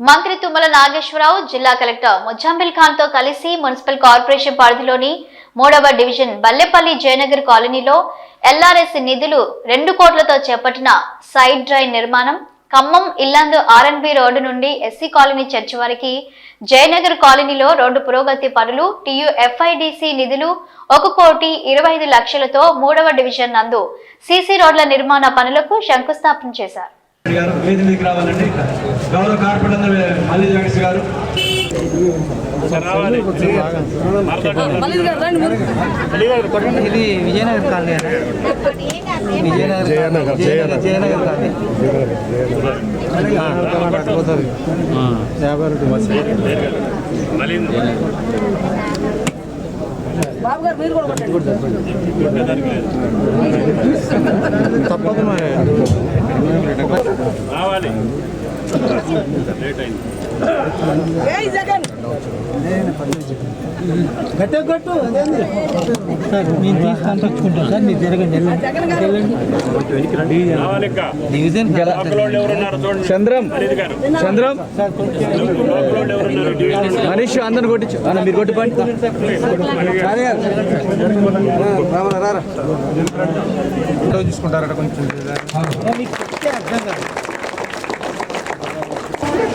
మంత్రి తుమ్మల నాగేశ్వరరావు జిల్లా కలెక్టర్ ముజాంబిల్ ఖాన్తో కలిసి మున్సిపల్ కార్పొరేషన్ పరిధిలోని మూడవ డివిజన్ బల్లెపల్లి జయనగర్ కాలనీలో ఎల్ఆర్ఎస్ నిధులు రెండు కోట్లతో చేపట్టిన సైడ్ డ్రైన్ నిర్మాణం ఖమ్మం ఇల్లందు ఆర్ఎన్బి రోడ్డు నుండి ఎస్సీ కాలనీ చర్చి వరకు జయనగర్ కాలనీలో రోడ్డు పురోగతి పనులు టీయుఎఫ్ఐడిసి నిధులు ఒక కోటి ఇరవై ఐదు లక్షలతో మూడవ డివిజన్ నందు సీసీ రోడ్ల నిర్మాణ పనులకు శంకుస్థాపన చేశారు. గారు వేది మీదకి రావాలండి గౌరవ కార్పొరేటర్ మల్లి జగదీష్ గారు ఇది విజయనగర్ కాలనీ. విజయనగర్. జయనగర్ జయనగర్ కాలనీ ఆ, పోతుంది. యాభై రెండు బస్సు. తప్పదు మరి గట్టెగట్టు అదేంది సార్ నేను సార్ మీరు జరగండి డివిజన్ చంద్రం చంద్రం మనీష్ అందరిని కొట్టించు అన్న మీరు కొట్టి పండి చూసుకుంటారట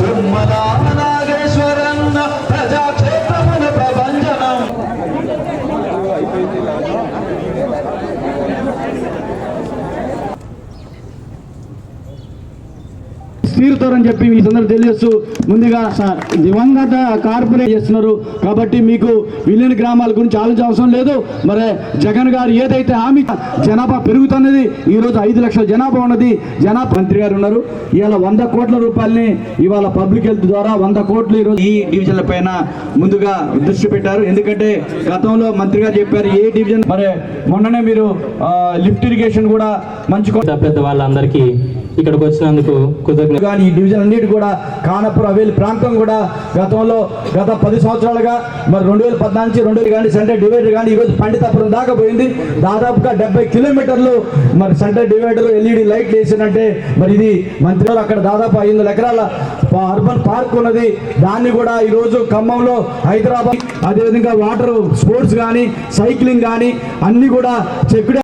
కొంచెం నాగేశ్వరన్న తీరుతారని చెప్పి ఈ సందర్భం తెలియజేస్తూ ముందుగా దివంగత కార్పొరేట్ చేస్తున్నారు. కాబట్టి మీకు విలీన గ్రామాల గురించి ఆలోచన అవసరం లేదు. మరి జగన్ గారు ఏదైతే హామీ జనాభా పెరుగుతున్నది. ఈ రోజు ఐదు లక్షల జనాభా ఉన్నది. జనాభా మంత్రి గారు ఉన్నారు. ఇవాళ వంద కోట్ల రూపాయలని ఇవాళ పబ్లిక్ హెల్త్ ద్వారా వంద కోట్లు ఈరోజు ఈ డివిజన్ల పైన ముందుగా దృష్టి పెట్టారు. ఎందుకంటే గతంలో మంత్రి గారు చెప్పారు ఏ డివిజన్ మరి మొన్ననే మీరు లిఫ్ట్ ఇరిగేషన్ కూడా మంచి పెద్ద వాళ్ళందరికీ ఇక్కడికి వచ్చినందుకు కృతజ్ఞత కానీ ఈ డివిజన్ అన్నిటి కూడా కానపురం అవేలి ప్రాంతం కూడా గతంలో గత పది సంవత్సరాలుగా మరి రెండు వేల పద్నాలుగు రెండు వేలు కానీ సెంటర్ డివైడర్ కానీ ఈరోజు పండితాపురం దాకా పోయింది. దాదాపుగా డెబ్బై కిలోమీటర్లు మరి సెంటర్ డివైడర్ ఎల్ఈడి లైట్లు వేసినట్టే మరి ఇది మంత్రి అక్కడ దాదాపు ఐదు వందల ఎకరాల అర్బన్ పార్క్ ఉన్నది. దాన్ని కూడా ఈరోజు ఖమ్మంలో హైదరాబాద్ అదేవిధంగా వాటర్ స్పోర్ట్స్ కానీ సైక్లింగ్ కానీ అన్ని కూడా చెక్కుడు